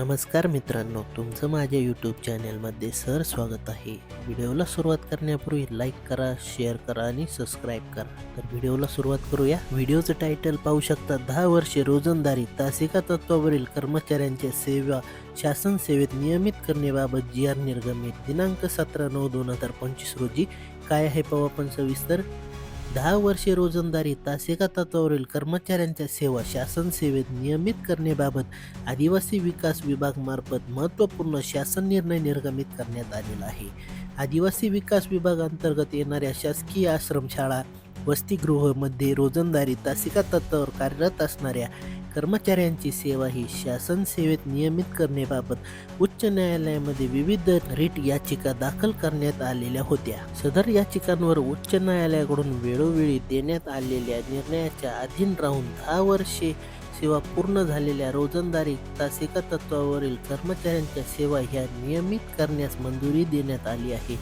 नमस्कार मित्रांनो तुमचं माझ्या यूट्यूब चॅनलमध्ये सर स्वागत आहे. व्हिडिओला सुरुवात करण्यापूर्वी लाईक करा शेअर करा आणि सबस्क्राईब करा. तर व्हिडिओला सुरुवात करूया. व्हिडिओचं टायटल पाहू शकता दहा वर्षे रोजंदारी तासिका तत्वावरील कर्मचाऱ्यांच्या सेवा शासन सेवेत नियमित करण्याबाबत जी आर निर्गमित. दिनांक सतरा नऊ दोन हजार पंचवीस रोजी काय आहे? पाहू आपण सविस्तर. दहा वर्षे रोजंदारी तासिका तत्वावरील कर्मचाऱ्यांच्या सेवा शासन सेवेत नियमित करण्याबाबत आदिवासी विकास विभागमार्फत महत्त्वपूर्ण शासन निर्णय निर्गमित करण्यात आलेला आहे. आदिवासी विकास विभागांतर्गत येणाऱ्या शासकीय आश्रमशाळा वसतिगृहमध्ये रोजंदारी तासिका तत्वावर कार्यरत असणाऱ्या कर्मचाऱ्यांची सेवा ही शासन सेवेत नियमित करण्याबाबत उच्च न्यायालयामध्ये विविध रिट याचिका दाखल करण्यात आलेल्या होत्या. सदर याचिकांवर उच्च न्यायालयाकडून वेळोवेळी देण्यात आलेल्या निर्णयाच्या अधीन राहून दहा वर्षे सेवा पूर्ण झालेल्या रोजंदारी तासिका तत्वावरील कर्मचाऱ्यांच्या सेवा ह्या नियमित करण्यास मंजुरी देण्यात आली आहे.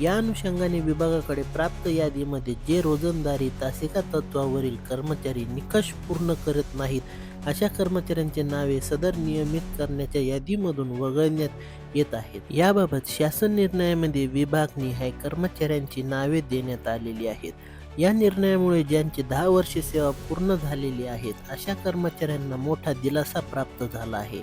या अनुषंगाने विभागाकडे प्राप्त यादीमध्ये जे रोजंदारी तासिका तत्वावरील कर्मचारी निकष पूर्ण करत नाहीत अशा कर्मचाऱ्यांचे नावे सदर नियमित करण्याच्या यादीमधून वगळण्यात येत आहेत. याबाबत शासन निर्णयामध्ये विभागनिहाय कर्मचाऱ्यांची नावे देण्यात आलेली आहेत. या निर्णयामुळे ज्यांची दहा वर्षे सेवा पूर्ण झालेली आहेत अशा कर्मचाऱ्यांना मोठा दिलासा प्राप्त झाला आहे.